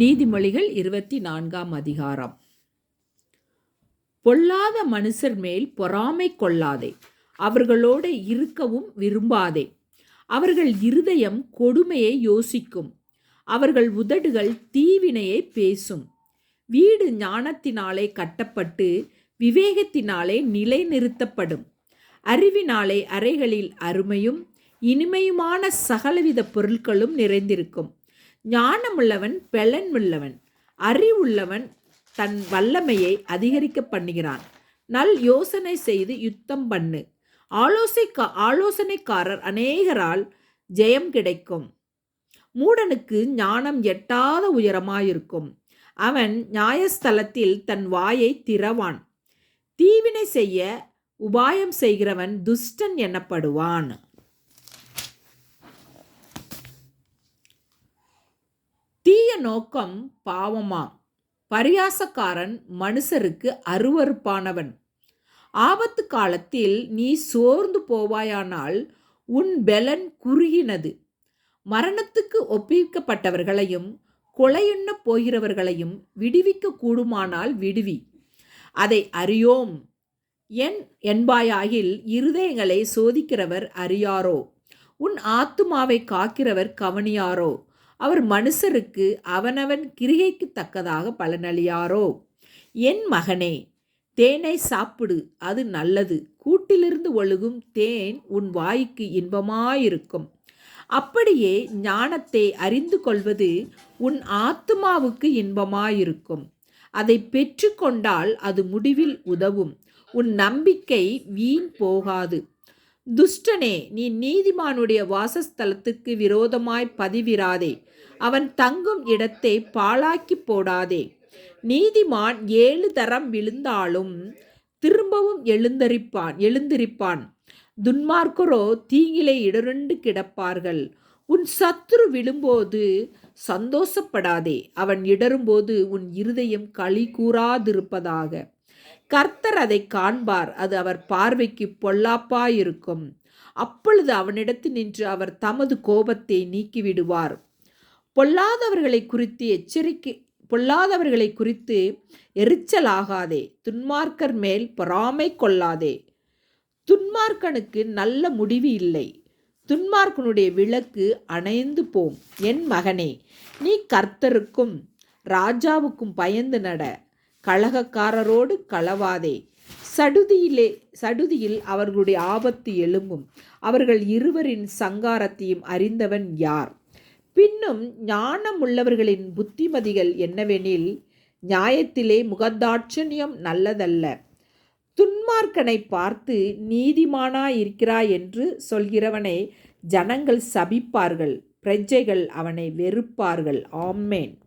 நீதிமொழிகள் இருபத்தி நான்காம் அதிகாரம். பொல்லாத மனுஷர் மேல் பொறாமை கொள்ளாதே. அவர்களோட இருக்கவும் விரும்பாதே. அவர்கள் இருதயம் கொடுமையை யோசிக்கும். அவர்கள் உதடுகள் தீவினையை பேசும். வீடு ஞானத்தினாலே கட்டப்பட்டு விவேகத்தினாலே நிலைநிறுத்தப்படும். அறிவினாலே அறைகளில் அருமையும் இனிமையுமான சகலவித பொருட்களும் நிறைந்திருக்கும். ஞானமுள்ளவன் பெலன்முள்ளவன். அறிவுள்ளவன் தன் வல்லமையை அதிகரிக்க பண்ணுகிறான். நல் யோசனை செய்து யுத்தம் பண்ணு. ஆலோசை ஆலோசனைக்காரர் அநேகரால் ஜெயம் கிடைக்கும். மூடனுக்கு ஞானம் எட்டாத உயரமாயிருக்கும். அவன் நியாயஸ்தலத்தில் தன் வாயை திறவான். தீவினை செய்ய உபாயம் செய்கிறவன் துஷ்டன் எனப்படுவான். தீய நோக்கம் பாவமா பரியாசக்காரன் மனுஷருக்கு அருவறுப்பானவன் ஆபத்து காலத்தில் நீ சோர்ந்து போவாயானால் உன் பெலன் குறுகினது. மரணத்துக்கு ஒப்பிக்கப்பட்டவர்களையும் கொலையுண்ண போகிறவர்களையும் விடுவிக்க கூடுமானால் விடுவி. அதை அறியோம். என் என்பாயாகில் இருதயங்களை சோதிக்கிறவர் அறியாரோ? உன் ஆத்துமாவை காக்கிறவர் கவனியாரோ? அவர் மனுஷருக்கு அவனவன் கிரிகைக்கு தக்கதாக பலனளியாரோ? என் மகனே தேனை சாப்பிடு அது நல்லது. கூட்டிலிருந்து ஒழுகும் தேன் உன் வாய்க்கு இன்பமாயிருக்கும். அப்படியே ஞானத்தை அறிந்து கொள்வது உன் ஆத்மாவுக்கு இன்பமாயிருக்கும். அதை பெற்றுக்கொண்டால் அது முடிவில் உதவும். உன் நம்பிக்கை வீண் போகாது. துஷ்டனே நீ நீதிமானுடைய வாசஸ்தலத்துக்கு விரோதமாய் பதிவிராதே. அவன் தங்கும் இடத்தை பாழாக்கி போடாதே. நீதிமான் ஏழு தரம் விழுந்தாலும் திரும்பவும் எழுந்தரிப்பான் எழுந்திருப்பான். துன்மார்க்கரோ தீங்கிலே இடருண்டு கிடப்பார்கள். உன் சத்துரு விழும்போது சந்தோஷப்படாதே. அவன் இடரும்போது உன் இருதயம் களி கூறாதிருப்பதாக. கர்த்தர் அதை காண்பார். அது அவர் பார்வைக்கு பொல்லாப்பாயிருக்கும். அப்பொழுது அவனிடத்து நின்று அவர் தமது கோபத்தை நீக்கிவிடுவார். பொல்லாதவர்களை குறித்து எச்சரிக்கை பொல்லாதவர்களை குறித்து எரிச்சலாகாதே துன்மார்க்கர் மேல் பொறாமை கொள்ளாதே. துன்மார்க்கனுக்கு நல்ல முடிவு இல்லை. துன்மார்க்கனுடைய விளக்கு அணைந்து போம். என் மகனே நீ கர்த்தருக்கும் ராஜாவுக்கும் பயந்து நட. கழகக்காரரோடு களவாதே. சடுதியிலே சடுதியில் அவர்களுடைய ஆபத்து எழும்பும். அவர்கள் இருவரின் சங்காரத்தையும் அறிந்தவன் யார்? பின்னும் ஞானமுள்ளவர்களின் புத்திமதிகள் என்னவெனில் நியாயத்திலே முகதாட்சண்யம் நல்லதல்ல. துன்மார்க்கனை பார்த்து நீதிமானா இருக்கிறாய் என்று சொல்கிறவனை ஜனங்கள் சபிப்பார்கள். பிரஜைகள் அவனை வெறுப்பார்கள். ஆம்மேன்